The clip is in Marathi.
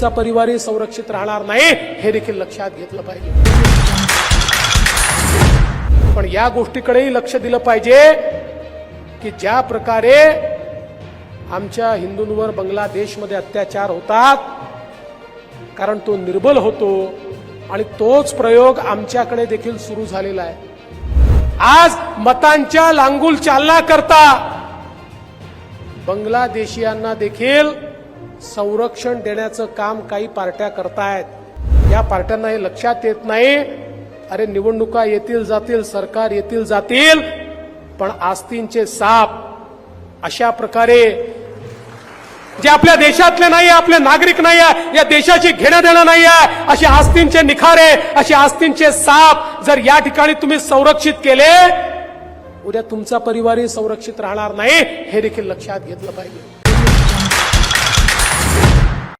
तुमचा परिवारही संरक्षित राहणार नाही हे देखील लक्षात घेतलं पाहिजे. पण या गोष्टीकडेही लक्ष दिलं पाहिजे की ज्या प्रकारे आमच्या हिंदूंवर बांगलादेशमध्ये अत्याचार होतात कारण तो निर्बल होतो आणि तोच प्रयोग आमच्याकडे देखील सुरू झालेला आहे. आज मतांच्या लांगूल चालना करता बांगलादेशियांना देखील संरक्षण देण्याचं काम काही पार्ट्या करतायत. या पार्ट्यांना हे लक्षात येत नाही. अरे निवडणुका येतील जातील सरकार येतील जातील पण आस्तींचे साप. अशा प्रकारे जे आपल्या देशातले नाही आपले नागरिक नाही आहे या देशाची घेणं देणं नाही आहे असे आस्तींचे निखारे असे आस्तींचे साप जर या ठिकाणी तुम्ही संरक्षित केले उद्या तुमचा परिवारही संरक्षित राहणार नाही हे देखील लक्षात घेतलं पाहिजे.